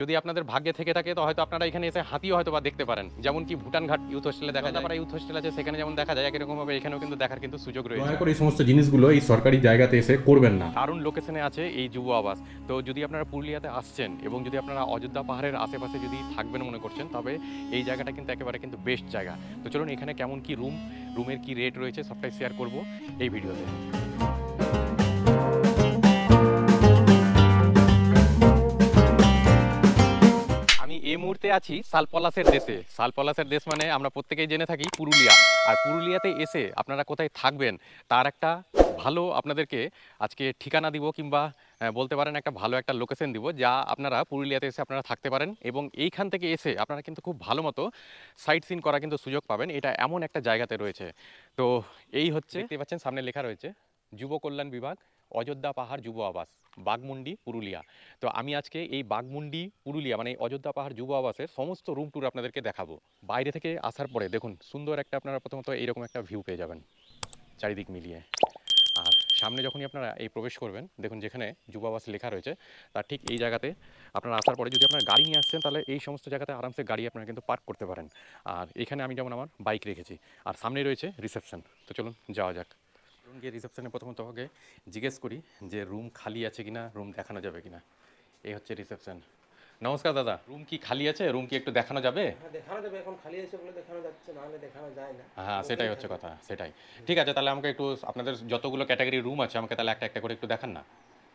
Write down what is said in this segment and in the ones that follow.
যদি আপনাদের ভাগ্যে থেকে থাকে তো হয়তো আপনারা এখানে এসে হাতিও হয়তো বা দেখতে পারেন। যেমন কি ভুটান ঘাট ইউথ হোস্টেলে দেখা যায়। ইউথ হোস্টেল আছে সেখানে যেমন দেখা যায় একরকম ভাবে এখানেও কিন্তু দেখার কিন্তু সুযোগ রয়েছে। দয়া করে এই সমস্ত জিনিসগুলো এই সরকারি জায়গাতে এসে করবেন না। দারুণ লোকেশনে আছে এই যুব আবাস। তো যদি আপনারা পুরুলিয়াতে আসছেন এবং যদি আপনারা অযোধ্যা পাহাড়ের আশেপাশে যদি থাকবেন মনে করছেন তবে এই জায়গাটা কিন্তু একেবারে কিন্তু বেস্ট জায়গা। তো চলুন এখানে কেমন কি রুম রুমের কি রেট রয়েছে সবটাই শেয়ার করব এই ভিডিওতে এই মুহূর্তে আছি সালপলাসের দেশে। সালপলাসের দেশ মানে আমরা প্রত্যেকেই জেনে থাকি পুরুলিয়া। আর পুরুলিয়াতে এসে আপনারা কোথায় থাকবেন, তার একটা ভালো আপনাদেরকে আজকে ঠিকানা দিব কিংবা বলতে পারেন একটা ভালো একটা লোকেশন দিব যা আপনারা পুরুলিয়াতে এসে আপনারা থাকতে পারেন এবং এইখান থেকে এসে আপনারা কিন্তু খুব ভালো মতো সাইট সিন করা কিন্তু সুযোগ পাবেন। এটা এমন একটা জায়গাতে রয়েছে। তো এই হচ্ছে দেখতে পাচ্ছেন, সামনে লেখা রয়েছে, যুব কল্যাণ বিভাগ, অযোধ্যা পাহাড় যুব আবাস। বাগমুন্ডি পুরুলিয়া। তো আমি আজকে এই বাগমুন্ডি পুরুলিয়া মানে অযোধ্যা পাহাড় যুব আবাসের সমস্ত রুম ট্যুর আপনাদেরকে দেখাবো। বাইরে থেকে আসার পরে দেখুন, সুন্দর একটা আপনারা প্রথমত এইরকম একটা ভিউ পেয়ে যাবেন চারিদিক মিলিয়ে। আর সামনে যখনই আপনারা এই প্রবেশ করবেন, দেখুন যেখানে যুব আবাস লেখা রয়েছে, তার ঠিক এই জায়গাতে আপনারা আসার পরে যদি আপনারা গাড়ি নিয়ে আসছেন, তাহলে এই সমস্ত জায়গাতে আরামসে গাড়ি আপনারা কিন্তু পার্ক করতে পারেন। আর এখানে আমি যেমন আমার বাইক রেখেছি, আর সামনে রয়েছে রিসেপশন তো চলুন, যাওয়া যাক। গিয়ে রিসেপশনে প্রথমত আগে জিজ্ঞেস করি যে রুম খালি আছে কিনা রুম দেখানো যাবে কিনা। এই হচ্ছে রিসেপশন। নমস্কার দাদা রুম কি খালি আছে? রুম কি একটু দেখানো যাবে? হ্যাঁ দেখানো যাবে এখন খালি আছে বলে দেখানো যাচ্ছে না হলে দেখানো যায় না। হ্যাঁ সেটাই হচ্ছে কথা সেটাই। ঠিক আছে তাহলে আমাকে একটু আপনাদের যতগুলো ক্যাটাগরি রুম আছে আমাকে তাহলে একটা একটা করে একটু দেখান না।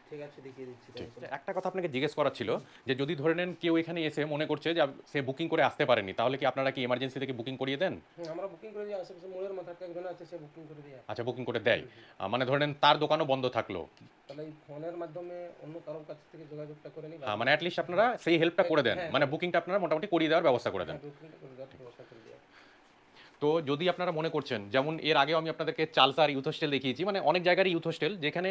ঠিক আছে দেখিয়ে দিচ্ছি একটা কথা আপনাকে জিজ্ঞেস করার ছিল যে যদি ধরে নেন কেউ এখানে এসে মনে করছে যে সে বুকিং করে আসতে পারেনি তাহলে কি আপনারা কি এমার্জেন্সি থেকে বুকিং করিয়ে দেন? আমরা বুকিং করে দিই আশেপাশে মোড়ের মাথাতে একজন আছে সে বুকিং করে দিয়ে। আচ্ছা বুকিং করে দেয়। মানে ধরে নেন তার দোকানও বন্ধ থাকল। তাহলে এই ফোনের মাধ্যমে অন্য কারোর কাছ থেকে যোগাযোগটা করে নিই মানে অ্যাটলিস্ট আপনারা সেই হেল্পটা করে দেন। মানে বুকিংটা আপনারা মোটামুটি করিয়ে দেওয়ার ব্যবস্থা করে দেন। বুকিংটা করে দেওয়ার ব্যবস্থা করে দিই তো যদি আপনারা মনে করছেন, যেমন এর আগেও আমি আপনাদেরকে চালসার ইউথ হোস্টেল দেখিয়েছি মানে অনেক জায়গারই ইউথ হোস্টেল যেখানে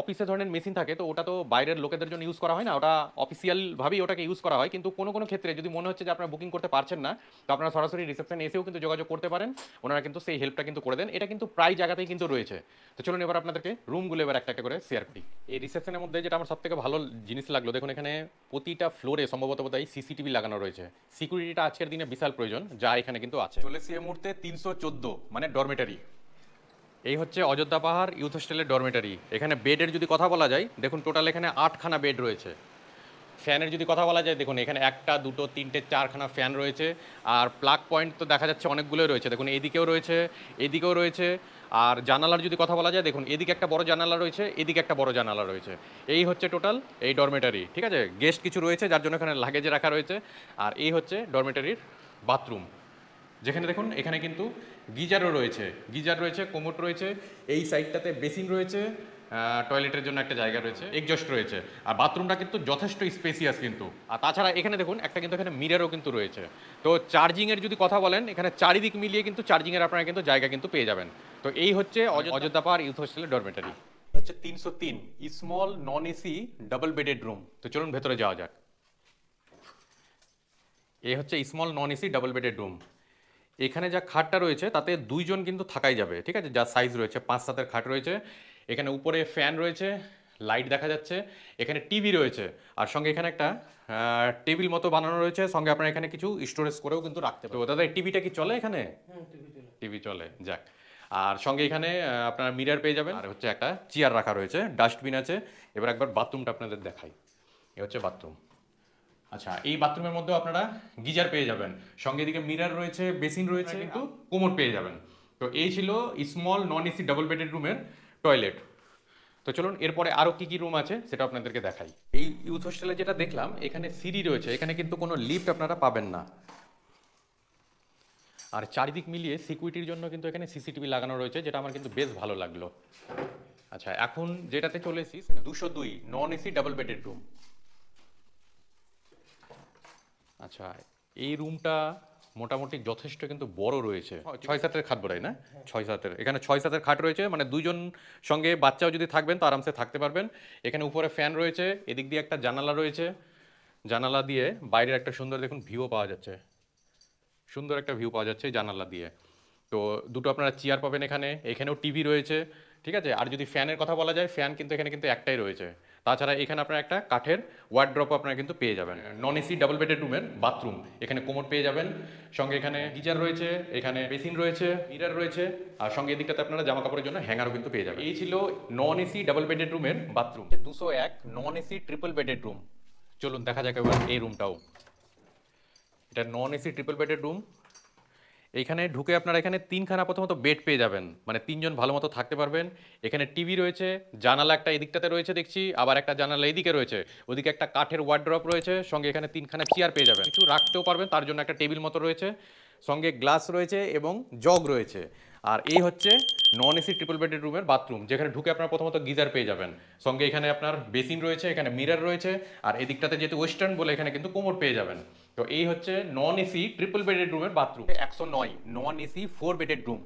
অফিসে ধরনের মেশিন থাকে, তো ওটা তো বাইরের লোকেদের জন্য ইউজ করা হয় না, ওটা অফিসিয়ালভাবেই ওটাকে ইউজ করা হয়। কিন্তু কোনো কোনো ক্ষেত্রে যদি মনে হচ্ছে যে আপনারা বুকিং করতে পারছেন না, তো আপনারা সরাসরি রিসেপশনে এসেও কিন্তু যোগাযোগ করতে পারেন, ওনারা কিন্তু সেই হেল্পটা কিন্তু করে দেন। এটা কিন্তু প্রায় জায়গাতেই কিন্তু রয়েছে। তো চলুন এবার আপনাদেরকে রুমগুলো এবার একটা একটা করে শেয়ার করি। এই রিসেপশনের মধ্যে যেটা আমার সবথেকে ভালো জিনিস লাগল, দেখুন এখানে প্রতিটা ফ্লোরে সম্ভবত বোধহয় সিসিটিভি লাগানো রয়েছে। সিকিউরিটিটা আজকের দিনে বিশাল প্রয়োজন, যা এখানে কিন্তু আছে। চলে মুহূর্তে তিনশো চোদ্দ মানে ডরমেটারি এই হচ্ছে অযোধ্যা পাহাড় ইউথ হোস্টেলের ডরমেটারি এখানে বেডের যদি কথা বলা যায়, দেখুন টোটাল এখানে আটখানা বেড রয়েছে। ফ্যানের যদি কথা বলা যায়, দেখুন এখানে একটা, দুটো, তিনটে, চারখানা ফ্যান রয়েছে। আর প্লাগ পয়েন্ট তো দেখা যাচ্ছে অনেকগুলোই রয়েছে। দেখুন এদিকেও রয়েছে এদিকেও রয়েছে। আর জানালার যদি কথা বলা যায়, দেখুন এদিকে একটা বড় জানালা রয়েছে, এদিকে একটা বড় জানালা রয়েছে। এই হচ্ছে টোটাল এই ডরমেটারি ঠিক আছে? গেস্ট কিছু রয়েছে, যার জন্য এখানে লাগেজে রাখা রয়েছে। আর এই হচ্ছে ডরমেটারির বাথরুম যেখানে দেখুন এখানে কিন্তু গিজারও রয়েছে। গিজার রয়েছে কোমোট রয়েছে এই সাইডটাতে বেসিন রয়েছে টয়লেটের জন্য একটা জায়গা রয়েছে এক্সজস্ট রয়েছে। আর বাথরুমটা কিন্তু যথেষ্ট স্পেসিয়াস কিন্তু। আর তাছাড়া এখানে দেখুন একটা কিন্তু এখানে মিরারও কিন্তু রয়েছে। তো চার্জিংয়ের যদি কথা বলেন এখানে চারিদিক মিলিয়ে কিন্তু চার্জিংয়ের আপনারা কিন্তু জায়গা কিন্তু পেয়ে যাবেন। তো এই হচ্ছে অয- অযোধ্যা পাহাড় ইউথ হোস্টেলের ডরমেটারি হচ্ছে তিনশো তিন small non AC double bedded room তো চলুন ভেতরে যাওয়া যাক। এই হচ্ছে small non AC double bedded room এখানে যা খাটটা রয়েছে তাতে দুইজন কিন্তু থাকাই যাবে ঠিক আছে? যা সাইজ রয়েছে পাঁচ সাতের খাট রয়েছে। এখানে উপরে ফ্যান রয়েছে লাইট দেখা যাচ্ছে। এখানে টিভি রয়েছে আর সঙ্গে এখানে একটা টেবিল মতো বানানো রয়েছে। সঙ্গে আপনার এখানে কিছু স্টোরেজ করেও কিন্তু রাখতে পারবেন। তো দাদা টিভিটা কি চলে এখানে? টিভি চলে। যাক। আর সঙ্গে এখানে আপনার মিরার পেয়ে যাবেন। আর হচ্ছে একটা চেয়ার রাখা রয়েছে ডাস্টবিন আছে। এবার একবার বাথরুমটা আপনাদের দেখাই। এ হচ্ছে বাথরুম আচ্ছা এই বাথরুমের মধ্যেও আপনারা গিজার পেয়ে যাবেন। সঙ্গে এদিকে মিরার রয়েছে বেসিন রয়েছে কিন্তু কোমর পেয়ে যাবেন। তো এই ছিল small non AC double bedded রুমের টয়লেট তো চলুন এরপরে আরও কি কি রুম আছে সেটা আপনাদেরকে দেখাই। এই ইউথ হোস্টেলে যেটা দেখলাম এখানে সিঁড়ি রয়েছে এখানে কিন্তু কোনো লিফট আপনারা পাবেন না। আর চারিদিক মিলিয়ে সিকিউরিটির জন্য কিন্তু এখানে সিসিটিভি লাগানো রয়েছে যেটা আমার কিন্তু বেশ ভালো লাগল। আচ্ছা এখন যেটাতে চলে এসেছি দুশো দুই non AC double bedded room আচ্ছা এই রুমটা মোটামুটি যথেষ্ট কিন্তু বড় রয়েছে। ছয় সাতের খাট বোধহয় না? ছয় সাতের। এখানে ছয় সাতের খাট রয়েছে মানে দুজন সঙ্গে বাচ্চাও যদি থাকবেন তো আরামসে থাকতে পারবেন। এখানে উপরে ফ্যান রয়েছে এদিক দিয়ে একটা জানালা রয়েছে। জানালা দিয়ে বাইরের একটা সুন্দর দেখুন ভিউও পাওয়া যাচ্ছে। সুন্দর একটা ভিউ পাওয়া যাচ্ছে জানালা দিয়ে। তো দুটো আপনারা চেয়ার পাবেন এখানে এখানেও টিভি রয়েছে ঠিক আছে? আর যদি ফ্যানের কথা বলা যায় ফ্যান কিন্তু এখানে কিন্তু একটাই রয়েছে। তাছাড়া এখানে আপনার একটা কাঠের ওয়ার্ড্রপ আপনারা কিন্তু পেয়ে যাবেন। নন এসি ডাবল বেডেড রুমের বাথরুম এখানে কোমর পেয়ে যাবেন সঙ্গে এখানে গিজার রয়েছে এখানে বেসিন রয়েছে মিরার রয়েছে আর সঙ্গে এদিকটাতে আপনারা জামা কাপড়ের জন্য হ্যাঙ্গারও কিন্তু পেয়ে যাবেন। এই ছিল নন এসি ডাবল বেডেড রুমের বাথরুম দুশো এক non AC triple bedded room চলুন দেখা যাক এবার এই রুমটাও এটা non AC triple bedded room এইখানে ঢুকে আপনারা এখানে তিনখানা প্রথমত বেড পেয়ে যাবেন। মানে তিনজন ভালো মতো থাকতে পারবেন। এখানে টিভি রয়েছে, জানালা একটা এদিকটাতে রয়েছে দেখছি, আবার একটা জানালা এদিকে রয়েছে। ওদিকে একটা কাঠের ওয়ার্ড্রপ রয়েছে, সঙ্গে এখানে তিনখানা চেয়ার পেয়ে যাবেন। কিছু রাখতেও পারবেন, তার জন্য একটা টেবিল মতো রয়েছে। সঙ্গে গ্লাস রয়েছে এবং জগ রয়েছে। আর এই হচ্ছে নন এসি ট্রিপল বেডেড রুমের বাথরুম যেখানে ঢুকে আপনার প্রথমত গিজার পেয়ে যাবেন। সঙ্গে এখানে আপনার বেসিন রয়েছে, এখানে মিরর রয়েছে, আর এদিকটাতে যেহেতু ওয়েস্টার্ন বলে এখানে কিন্তু কোমর পেয়ে যাবেন। তো এই হচ্ছে নন এসি ট্রিপল বেডেড রুমের বাথরুম একশো নয় non AC four bedded room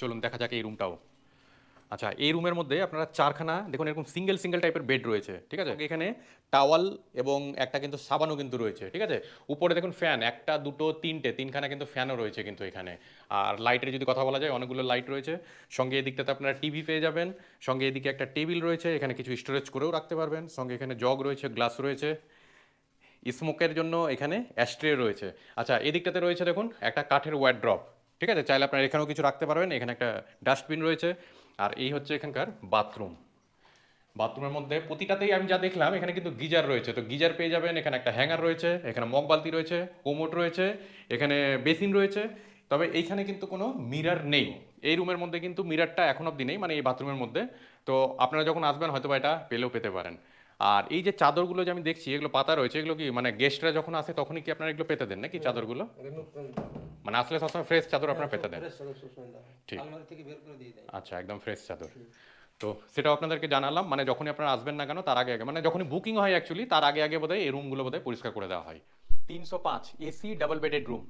চলুন দেখা যাক এই রুমটাও আচ্ছা এই রুমের মধ্যে আপনারা চারখানা দেখুন এরকম সিঙ্গেল সিঙ্গেল টাইপের বেড রয়েছে ঠিক আছে? এখানে টাওয়াল এবং একটা কিন্তু সাবানও কিন্তু রয়েছে ঠিক আছে? উপরে দেখুন ফ্যান একটা দুটো তিনটে তিনখানা কিন্তু ফ্যানও রয়েছে কিন্তু এখানে। আর লাইটের যদি কথা বলা যায় অনেকগুলো লাইট রয়েছে। সঙ্গে এদিকটাতে আপনারা টিভি পেয়ে যাবেন। সঙ্গে এদিকে একটা টেবিল রয়েছে এখানে কিছু স্টোরেজ করেও রাখতে পারবেন। সঙ্গে এখানে জগ রয়েছে গ্লাস রয়েছে। স্মোকের জন্য এখানে অ্যাস্ট্রে রয়েছে। আচ্ছা এদিকটাতে রয়েছে দেখুন, একটা কাঠের ওয়ার্ড্রপ ঠিক আছে? চাইলে আপনারা এখানেও কিছু রাখতে পারবেন, এখানে একটা ডাস্টবিন রয়েছে। আর এই হচ্ছে এখানকার বাথরুম বাথরুমের মধ্যে প্রতিটাতেই আমি যা দেখলাম, এখানে কিন্তু গিজার রয়েছে। তো গিজার পেয়ে যাবেন, এখানে একটা হ্যাঙ্গার রয়েছে, এখানে মগ বালতি রয়েছে, কোমোট রয়েছে, এখানে বেসিন রয়েছে। তবে এইখানে কিন্তু কোনো মিরার নেই। এই রুমের মধ্যে কিন্তু মিরারটা এখন অবধি নেই মানে এই বাথরুমের মধ্যে। তো আপনারা যখন আসবেন হয়তো বা এটা পেলেও পেতে পারেন। আর এই যে চাদরগুলো যে আমি দেখছি এগুলো পাতা রয়েছে এগুলো কি মানে গেস্টরা যখন আসে তখনই কি আপনারা এগুলো পেতে দেন নাকি চাদরগুলো? এগুলো মানে আসলে সবসময় ফ্রেশ চাদর আপনারা পেতে দেন। হয়। ঠিক। আচ্ছা একদম ফ্রেশ চাদর। তো সেটাও আপনাদেরকে জানালাম মানে যখনই আপনারা আসবেন না কেন তার আগে আগে মানে যখনই বুকিং হয় অ্যাকচুয়ালি তার আগে আগে বোধহয় এই রুমগুলো বোধহয় পরিষ্কার করে দেওয়া হয়। তিনশো পাঁচ এসি ডাবল বেডেড রুম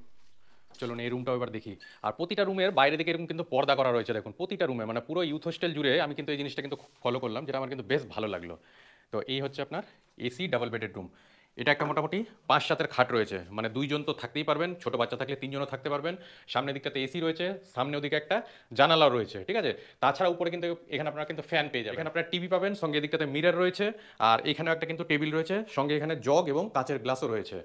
চলুন এই রুমটাও এবার দেখি। আর প্রতিটা রুমের বাইরে দিকে এরকম কিন্তু পর্দা করা রয়েছে দেখুন প্রতিটা রুমে মানে পুরো ইউথ হোস্টেল জুড়ে আমি কিন্তু এই জিনিসটা কিন্তু ফলো করলাম যেটা আমার কিন্তু বেশ ভালো লাগল। তো এই হচ্ছে আপনার এসি ডাবল বেডেড রুম এটা একটা মোটামুটি পাঁচ, সাতের খাট রয়েছে। মানে দুইজন তো থাকতেই পারবেন, ছোট বাচ্চা থাকলে তিনজনও থাকতে পারবেন। সামনের দিকটাতে এসি রয়েছে সামনে ওদিকে একটা জানালাও রয়েছে, ঠিক আছে? তাছাড়া উপরে কিন্তু এখানে আপনারা কিন্তু ফ্যান পেয়ে যাবেন। এখানে আপনারা টিভি পাবেন, সঙ্গে এদিকটাতে মিরার রয়েছে, আর এখানেও একটা কিন্তু টেবিল রয়েছে, সঙ্গে এখানে জগ এবং কাঁচের গ্লাসও রয়েছে।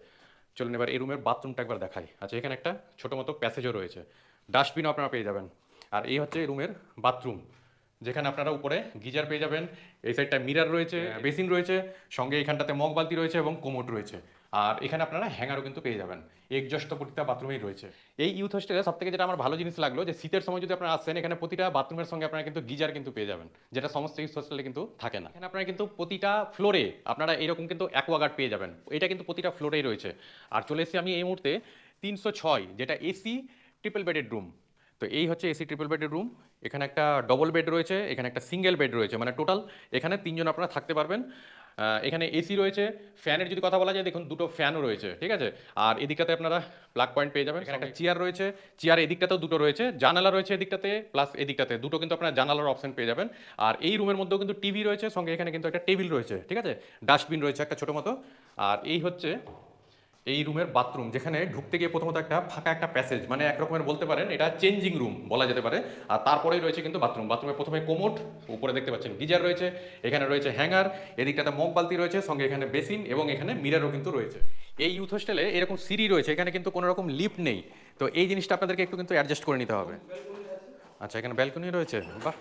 চলুন এবার এই রুমের বাথরুমটা একবার দেখাই। আচ্ছা এখানে একটা ছোটো মতো প্যাসেজও রয়েছে। ডাস্টবিনও আপনারা পেয়ে যাবেন। আর এই হচ্ছে রুমের বাথরুম যেখানে আপনারা উপরে গিজার পেয়ে যাবেন। এই সাইডটা মিরার রয়েছে বেসিন রয়েছে সঙ্গে এখানটাতে মগ বালতি রয়েছে এবং কোমোট রয়েছে। আর এখানে আপনারা হ্যাঙ্গারও কিন্তু পেয়ে যাবেন। একজস্ট প্রতিটা বাথরুমেই রয়েছে। এই ইউথ হোস্টেলে সব থেকে যেটা আমার ভালো জিনিস লাগল যে শীতের সময় যদি আপনারা আসেন এখানে প্রতিটা বাথরুমের সঙ্গে আপনারা কিন্তু গিজার কিন্তু পেয়ে যাবেন যেটা সমস্ত ইউথ হোস্টেলে কিন্তু থাকে না। এখানে আপনারা কিন্তু প্রতিটা ফ্লোরে আপনারা এরকম কিন্তু অ্যাকোয়াগার্ড পেয়ে যাবেন। এটা কিন্তু প্রতিটা ফ্লোরেই রয়েছে। আর চলে এসেছি আমি এই মুহূর্তে তিনশো ছয় যেটা এসি ট্রিপল বেডেড রুম তো এই হচ্ছে এসি ট্রিপল বেডের রুম এখানে একটা ডবল বেড রয়েছে এখানে একটা সিঙ্গেল বেড রয়েছে মানে টোটাল এখানে তিনজন আপনারা থাকতে পারবেন। এখানে এসি রয়েছে ফ্যানের যদি কথা বলা যায় দেখুন দুটো ফ্যানও রয়েছে ঠিক আছে? আর এদিকটাতে আপনারা প্লাগ পয়েন্ট পেয়ে যাবেন এখানে একটা চেয়ার রয়েছে চেয়ার এদিকটাতেও দুটো রয়েছে জানালা রয়েছে এদিকটাতে প্লাস এদিকটাতে দুটো কিন্তু আপনারা জানালার অপশন পেয়ে যাবেন। আর এই রুমের মধ্যেও কিন্তু টিভি রয়েছে সঙ্গে এখানে কিন্তু একটা টেবিল রয়েছে ঠিক আছে? ডাস্টবিন রয়েছে একটা ছোটো মতো আর এই হচ্ছে এই রুমের বাথরুম, যেখানে ঢুকতে গিয়ে প্রথমত একটা ফাঁকা একটা প্যাসেজ মানে এক রকমের বলতে পারেন এটা চেঞ্জিং রুম বলা যেতে পারে। আর তারপরেই রয়েছে কিন্তু বাথরুম। বাথরুমে প্রথমে কোমোট, উপরে দেখতে পাচ্ছেন গিজার রয়েছে, এখানে রয়েছে হ্যাঙ্গার এদিকটাতে মগ বালতি রয়েছে, সঙ্গে এখানে বেসিন এবং এখানে মিরারও কিন্তু রয়েছে। এই ইউথ হোস্টেলে এরকম সিঁড়ি রয়েছে, এখানে কিন্তু কোনো রকম লিফট নেই। তো এই জিনিসটা আপনাদেরকে একটু কিন্তু অ্যাডজাস্ট করে নিতে হবে। আচ্ছা এখানে ব্যালকনি রয়েছে? বাহ!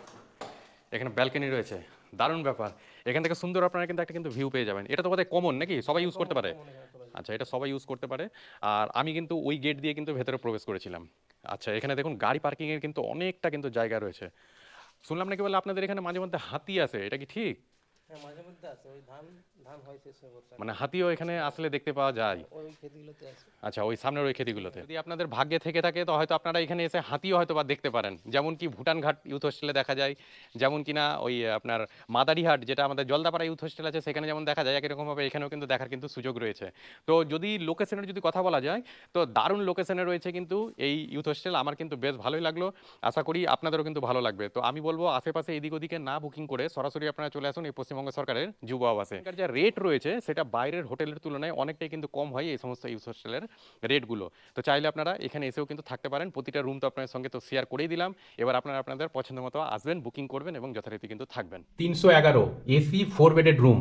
এখানে ব্যালকনি রয়েছে। দারুণ ব্যাপার। এখান থেকে সুন্দর আপনারা কিন্তু একটা কিন্তু ভিউ পেয়ে যাবেন। এটা তো বোধহয় কমন নাকি? সবাই ইউজ করতে পারে। আচ্ছা এটা সবাই ইউজ করতে পারে। আর আমি কিন্তু ওই গেট দিয়ে কিন্তু ভেতরে প্রবেশ করেছিলাম। আচ্ছা এখানে দেখুন গাড়ি পার্কিংয়ের কিন্তু অনেকটা কিন্তু জায়গা রয়েছে। শুনলাম নাকি বলে আপনাদের এখানে মাঝে মধ্যে হাতি আছে এটা কি ঠিক? হ্যাঁ মাঝে মধ্যে আছে। ওই ধান ধান হয় শেষ হয়ে মানে হাতিও এখানে আসলে দেখতে পাওয়া যায়। ওই ক্ষেতগুলোতে আছে। আচ্ছা ওই সামনের ওই খেতিগুলোতে। যদি আপনাদের ভাগ্যে থেকে থাকে তো হয়তো আপনারা এখানে এসে হাতিও হয়তো বা দেখতে পারেন। যেমন কি ভুটান ঘাট ইউথ হোস্টেলে দেখা যায় যেমন কি না ওই আপনার মাদারিহাট যেটা আমাদের জলদাপাড়া ইউথ হোস্টেল আছে সেখানে যেমন দেখা যায় একই রকমভাবে এখানেও কিন্তু দেখার কিন্তু সুযোগ রয়েছে। তো যদি লোকেশনের যদি কথা বলা যায় তো দারুণ লোকেশনে রয়েছে কিন্তু এই ইউথ হোস্টেল। আমার কিন্তু বেশ ভালোই লাগল। আশা করি আপনাদেরও কিন্তু ভালো লাগবে। তো আমি বলব আশেপাশে এদিক ওদিকে না বুকিং করে সরাসরি আপনারা চলে আসুন এই পশ্চিম পশ্চিমবঙ্গ সরকারের যুব আবাসে এখানকার যা রেট রয়েছে, সেটা বাইরের হোটেলের তুলনায় অনেকটাই কিন্তু কম হয় এই সমস্ত ইউথ হোস্টেলের রেটগুলো তো চাইলে আপনারা এখানে এসেও কিন্তু থাকতে পারেন। প্রতিটা রুম তো আপনার সঙ্গে তো শেয়ার করেই দিলাম। এবার আপনারা আপনাদের পছন্দ মতো আসবেন বুকিং করবেন এবং যথারীতি কিন্তু থাকবেন। তিনশো এগারো এসি ফোর বেডেড রুম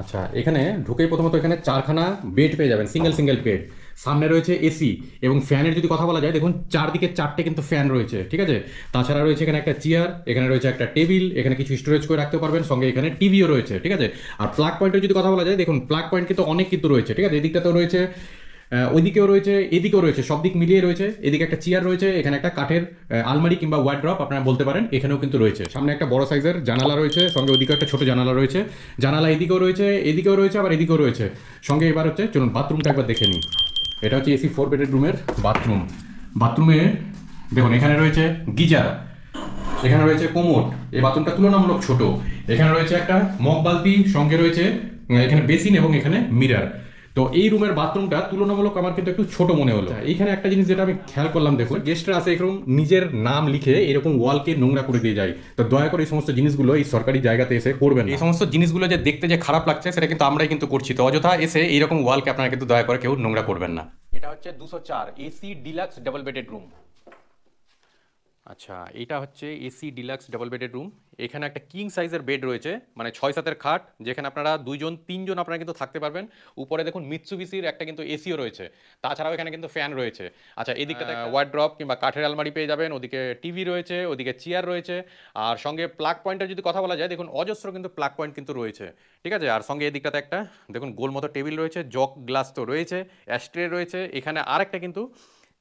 আচ্ছা এখানে ঢুকেই প্রথমত এখানে চারখানা বেড পেয়ে যাবেন সিঙ্গেল সিঙ্গেল বেড সামনে রয়েছে এসি এবং ফ্যানের যদি কথা বলা যায়, দেখুন চারদিকে চারটে কিন্তু ফ্যান রয়েছে, ঠিক আছে? তাছাড়া রয়েছে এখানে একটা চেয়ার, এখানে রয়েছে একটা টেবিল, এখানে কিছু স্টোরেজ করে রাখতে পারবেন, সঙ্গে এখানে টিভিও রয়েছে, ঠিক আছে? আর প্লাগ পয়েন্টের যদি কথা বলা যায়, দেখুন প্লাগ পয়েন্ট কিন্তু অনেক কিন্তু রয়েছে, ঠিক আছে? এদিকটাতেও রয়েছে ওইদিকেও রয়েছে, এদিকেও রয়েছে, সব দিক মিলিয়ে রয়েছে। এদিকে একটা চেয়ার রয়েছে, এখানে একটা কাঠের আলমারি কিংবা ওয়ার্ড্রপ আপনারা বলতে পারেন, এখানেও কিন্তু রয়েছে। সামনে একটা বড় সাইজের জানালা রয়েছে, সঙ্গে ওদিকে একটা ছোট জানালা রয়েছে। জানালা এদিকেও রয়েছে এদিকেও রয়েছে, আবার এদিকেও রয়েছে। সঙ্গে এবার হচ্ছে, চলুন বাথরুমটা একবার দেখে নিই। এটা হচ্ছে এসি ফোর বেডেড রুমের বাথরুম। বাথরুমে দেখুন, এখানে রয়েছে গিজার এখানে রয়েছে কোমোট এই বাথরুমটা তুলনামূলক ছোট। এখানে রয়েছে একটা মগ বালতি, সঙ্গে রয়েছে, এখানে বেসিন এবং এখানে মিরার। তো এই রুমের বাথরুমটা তুলনামূলক আমার কিন্তু একটু ছোট মনে হলো। এখানে একটা জিনিস যেটা আমি খেয়াল করলাম দেখো গেস্টরা আছে এরকম নিজের নাম লিখে এরকম ওয়ালকে নোংরা করে দিয়ে যায়। তো দয়া করে এই সমস্ত জিনিসগুলো এই সরকারি জায়গাতে এসে করবেন এই সমস্ত জিনিসগুলো যে দেখতে যে খারাপ লাগছে সেটা কিন্তু আমরাই কিন্তু করছি। তো অযথা এসে এইরকম ওয়ালকে আপনারা কিন্তু দয়া করে কেউ নোংরা করবেন না। এটা হচ্ছে দুশো চার AC deluxe double bedded room আচ্ছা এটা হচ্ছে এসি ডিলাক্স ডাবল বেডের রুম এখানে একটা কিং সাইজের বেড রয়েছে মানে ছয় সাতের খাট যেখানে আপনারা দুইজন তিনজন আপনারা কিন্তু থাকতে পারবেন। উপরে দেখুন মিৎসুবিসির একটা কিন্তু এসিও রয়েছে। তাছাড়াও এখানে কিন্তু ফ্যান রয়েছে। আচ্ছা এদিকটাতে ওয়ার্ড্রপ কিংবা কাঠের আলমারি পেয়ে যাবেন ওদিকে টিভি রয়েছে ওদিকে চেয়ার রয়েছে আর সঙ্গে প্লাগ পয়েন্টের যদি কথা বলা যায় দেখুন অজস্র কিন্তু প্লাগ পয়েন্ট কিন্তু রয়েছে। ঠিক আছে? আর সঙ্গে এদিকটাতে একটা দেখুন গোল মতো টেবিল রয়েছে জগ গ্লাস তো রয়েছে অ্যাস্ট্রে রয়েছে এখানে আরেকটা কিন্তু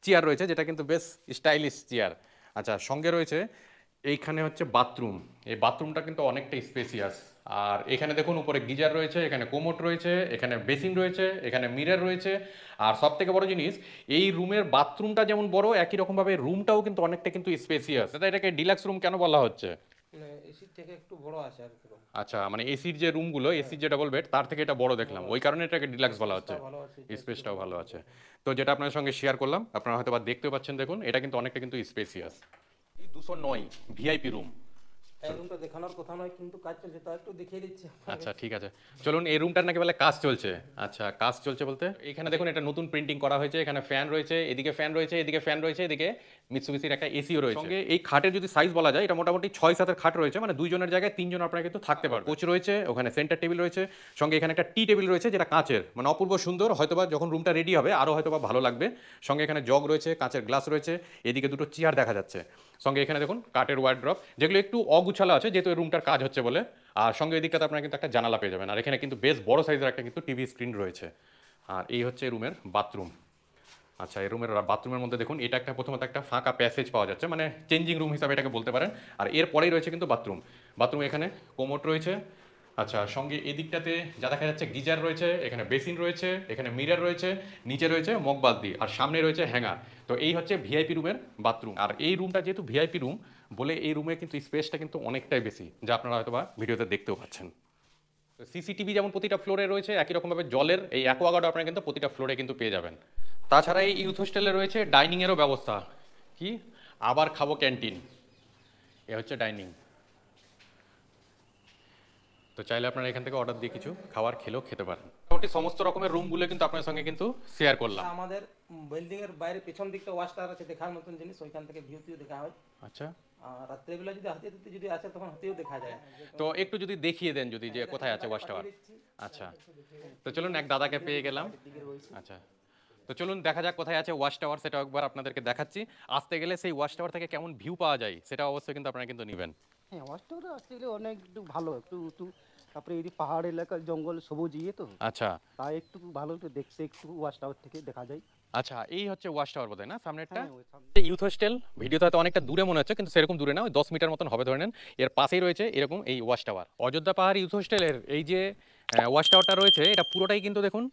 চেয়ার রয়েছে যেটা কিন্তু বেশ স্টাইলিশ চেয়ার আচ্ছা সঙ্গে রয়েছে এইখানে হচ্ছে বাথরুম। এই বাথরুমটা কিন্তু অনেকটা স্পেসিয়াস আর এখানে দেখুন, উপরে গিজার রয়েছে, এখানে কোমোট রয়েছে, এখানে বেসিন রয়েছে, এখানে মিরর রয়েছে। আর সব থেকে বড় জিনিস, এই রুমের বাথরুমটা যেমন বড়, একই রকমভাবে রুমটাও কিন্তু অনেকটা কিন্তু স্পেসিয়াস এটা এটাকে ডিলাক্স রুম কেন বলা হচ্ছে? এসির থেকে একটু বড় আছে আর আচ্ছা মানে এসির যে রুমগুলো এসির যে ডাবল বেড তার থেকে এটা বড় দেখলাম। ওই কারণে এটাকে ডিলাক্স বলা হচ্ছে। স্পেসটাও ভালো। আছে। তো যেটা আপনার সঙ্গে শেয়ার করলাম আপনারা হয়তো বা দেখতেও পাচ্ছেন দেখুন এটা কিন্তু অনেকটা কিন্তু স্পেসিয়াস দুশো নয় ভিআইপি রুম এই রুমটা দেখানোর কথা নয় কিন্তু কাজ চলছে তা একটু দেখিয়ে দিচ্ছি আচ্ছা ঠিক আছে। চলুন এই রুমটার নাকি বলে কাজ চলছে? আচ্ছা কাজ চলছে বলতে? এখানে দেখুন এটা নতুন প্রিন্টিং করা হয়েছে এখানে ফ্যান রয়েছে এদিকে ফ্যান রয়েছে এদিকে ফ্যান রয়েছে এদিকে মিৎসুবিসির একটা এসিও রয়েছে। সঙ্গে এই খাটের যদি সাইজ বলা যায় এটা মোটামুটি ছয় সাতের খাট রয়েছে মানে দুইজনের জায়গায় তিনজন আপনারা কিন্তু থাকতে পারবেন। কোচ রয়েছে ওখানে সেন্টার টেবিল রয়েছে সঙ্গে এখানে একটা টি টেবিল রয়েছে যেটা কাঁচের মানে অপূর্ব সুন্দর হয়তোবা যখন রুমটা রেডি হবে আরও হয়তোবা ভালো লাগবে। সঙ্গে এখানে জগ রয়েছে কাঁচের গ্লাস রয়েছে এদিকে দুটো চেয়ার দেখা যাচ্ছে। সঙ্গে এখানে দেখুন কাঠের ওয়ার্ড্রপ যেগুলো একটু অগুছালো আছে যেহেতু এই রুমটার কাজ হচ্ছে বলে। আর সঙ্গে এদিকটাতে আপনারা কিন্তু একটা জানালা পেয়ে যাবেন। আর এখানে কিন্তু বেশ বড় সাইজের একটা কিন্তু টিভি স্ক্রিন রয়েছে। আর এই হচ্ছে রুমের বাথরুম আচ্ছা এই রুমের বাথরুমের মধ্যে দেখুন, এটা একটা প্রথমত একটা ফাঁকা প্যাসেজ পাওয়া যাচ্ছে মানে চেঞ্জিং রুম হিসাবে এটাকে বলতে পারেন। আর এর পরেই রয়েছে কিন্তু বাথরুম। বাথরুম এখানে কোমোট রয়েছে। আচ্ছা সঙ্গে এদিকটাতে যা দেখা যাচ্ছে, গিজার রয়েছে, এখানে বেসিন রয়েছে, এখানে মিরার রয়েছে, নিচে রয়েছে মগ বালতি, আর সামনে রয়েছে হ্যাঙ্গার। তো এই হচ্ছে ভিআইপি রুমের বাথরুম। আর এই রুমটা যেহেতু ভিআইপি রুম, বলে এই রুমে কিন্তু স্পেসটা কিন্তু অনেকটাই বেশি, যা আপনারা হয়তো বা ভিডিওতে দেখতেও পাচ্ছেন। সিসিটিভি যেমন প্রতিটা ফ্লোরে রয়েছে, একই রকমভাবে জলের এই অ্যাকোয়াগার্ড আপনারা কিন্তু প্রতিটা ফ্লোরে কিন্তু পেয়ে যাবেন। তাছাড়া এই ইউথ হোস্টেলে রয়েছে ডাইনিংয়েরও ব্যবস্থা। কি? আবার খাব ক্যান্টিন এ হচ্ছে ডাইনিং তো চাইলে আপনারা এখান থেকে অর্ডার দিয়ে কিছু খাবার খেলেও খেতে পারেন। মোটামুটি সমস্ত রকমের রুমগুলো কিন্তু আপনার সঙ্গে কিন্তু শেয়ার করলাম। আমাদের বিল্ডিং এর বাইরে পেছন দিকটা ওয়াচ টাওয়ার আছে দেখার মতন জিনিস ওইখান থেকে ভিউ টিউ দেখা হয়। আচ্ছা। আর রাত্রেবেলা যদি হাতে হাতে যদি আছে তখন হাতেও দেখা যায়। তো একটু যদি দেখিয়ে দেন যদি যে কোথায় আছে ওয়াচ টাওয়ার আচ্ছা। তো চলুন এক দাদাকে পেয়ে গেলাম। আচ্ছা। তো চলুন দেখা যাক কোথায় আছে ওয়াচ টাওয়ার সেটা একবার আপনাদেরকে দেখাচ্ছি। আসতে গেলে সেই ওয়াচ টাওয়ার থেকে কেমন ভিউ পাওয়া যায় সেটা অবশ্যই কিন্তু আপনারা কিন্তু নেবেন। হ্যাঁ ওয়াশটাওয়ারে আসতে গেলে অনেক একটু ভালো একটু একটু তারপরে এই পাহাড় এলাকা জঙ্গল সবুজ ইয়ে তো। আচ্ছা। তাই একটু ভালো একটু দেখতে একটু ওয়াশ টাওয়ার থেকে দেখা যায়। আচ্ছা এই হচ্ছে ওয়াশ টাওয়ার বোধহয় না সামনেরটা? ইউথ হোস্টেল ভিডিওতে হয়তো অনেকটা দূরে মনে হচ্ছে কিন্তু সেরকম দূরে না ওই দশ মিটার মতন হবে ধরে নেন। এর পাশেই রয়েছে এরকম এই ওয়াশ টাওয়ার অযোধ্যা পাহাড় ইউথ হোস্টেলের এই যে ওয়াশ টাওয়ারটা রয়েছে এটা পুরোটাই কিন্তু দেখুন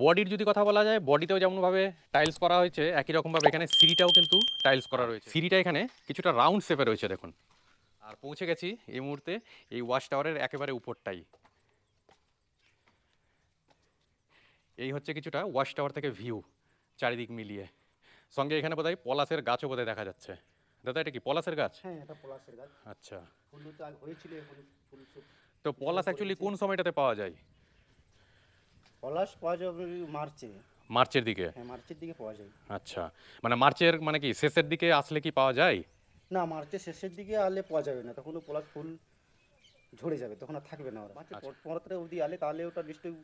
বডির যদি কথা বলা যায় বডিতেও যেমনভাবে টাইলস করা হয়েছে একই রকমভাবে এখানে সিঁড়িটাও কিন্তু টাইলস করা রয়েছে। সিঁড়িটা এখানে কিছুটা রাউন্ড শেপে রয়েছে দেখুন। আর পৌঁছে গেছি এই মুহূর্তে এই ওয়াচ টাওয়ারের একেবারে উপরটাই। এই হচ্ছে কিছুটা ওয়াচ টাওয়ার থেকে ভিউ চারিদিক মিলিয়ে। সঙ্গে এখানে বোধহয় পলাশের গাছও বোধহয় দেখা যাচ্ছে। দাদা এটা কি পলাশের গাছ? হ্যাঁ এটা পলাশের গাছ। আচ্ছা। হয়েছিল তো পলাশ অ্যাকচুয়ালি কোন সময়টাতে পাওয়া যায়? পলাশ পাওয়া যাবে মার্চে। মার্চের দিকে? হ্যাঁ মার্চের দিকে পাওয়া যায়। আচ্ছা। মানে মার্চের মানে কি শেষের দিকে আসলে কি পাওয়া যায়? না মার্চের শেষের দিকে আলে পাওয়া যাবে না তখন পলাশ ফুল ঝরে যাবে তখন আর থাকবে না ওরা। মার্চের পনেরো তারিখ অবধি আলে তাহলে ওটা নিশ্চয়ই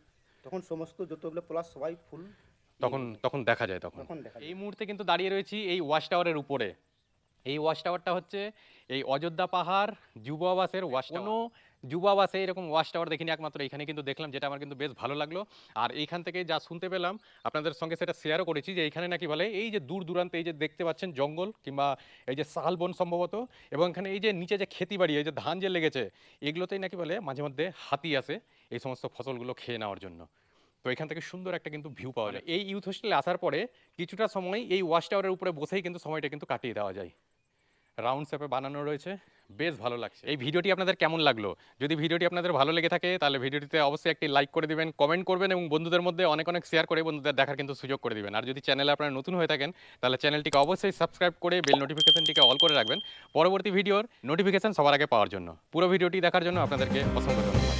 তখন সমস্ত যতগুলো পলাশ সবাই ফুল তখন তখন দেখা যায় তখন। তখন দেখা যায়। এই মুহূর্তে কিন্তু দাঁড়িয়ে রয়েছি এই ওয়াশ টাওয়ারের উপরে। এই ওয়াশ টাওয়ারটা হচ্ছে এই অযোধ্যা পাহাড় যুব আবাসের ওয়াশ কোনো যুব আবাসে এরকম ওয়াচ টাওয়ার দেখিনি একমাত্র এখানে কিন্তু দেখলাম, যেটা আমার কিন্তু বেশ ভালো লাগল। আর এইখান থেকে যা শুনতে পেলাম, আপনাদের সঙ্গে সেটা শেয়ারও করেছি যে এইখানে নাকি বলে, এই যে দূর দূরান্তে এই যে দেখতে পাচ্ছেন জঙ্গল, কিংবা এই যে শালবন সম্ভবত, এবং এখানে এই যে নিচে যে খেতি বাড়ি, এই যে ধান যে লেগেছে, এগুলোতেই নাকি বলে মাঝে মধ্যে হাতি আসে এই সমস্ত ফসলগুলো খেয়ে নেওয়ার জন্য। তো এখান থেকে সুন্দর একটা কিন্তু ভিউ পাওয়া যায়। এই ইউথ হোস্টেলে আসার পরে কিছুটা সময় এই ওয়াচ টাওয়ারের উপরে বসেই কিন্তু সময়টা কিন্তু কাটিয়ে দেওয়া যায়। রাউন্ড শেপে বানানো রয়েছে। বেশ ভালো লাগছে। এই ভিডিওটি আপনাদের কেমন লাগল? যদি ভিডিওটি আপনাদের ভালো লেগে থাকে, তাহলে ভিডিওটিতে অবশ্যই একটি লাইক করে দিবেন কমেন্ট করবেন এবং বন্ধুদের মধ্যে অনেক অনেক শেয়ার করে বন্ধুদের দেখার কিন্তু সুযোগ করে দিবেন। আর যদি চ্যানেলে আপনারা নতুন হয়ে থাকেন, তাহলে চ্যানেলটিকে অবশ্যই সাবস্ক্রাইব করে বেল নোটিফিকেশনটিকে অল করে রাখবেন। পরবর্তী ভিডিওর নোটিফিকেশন সবার আগে পাওয়ার জন্য। পুরো ভিডিওটি দেখার জন্য আপনাদেরকে অসংখ্য ধন্যবাদ।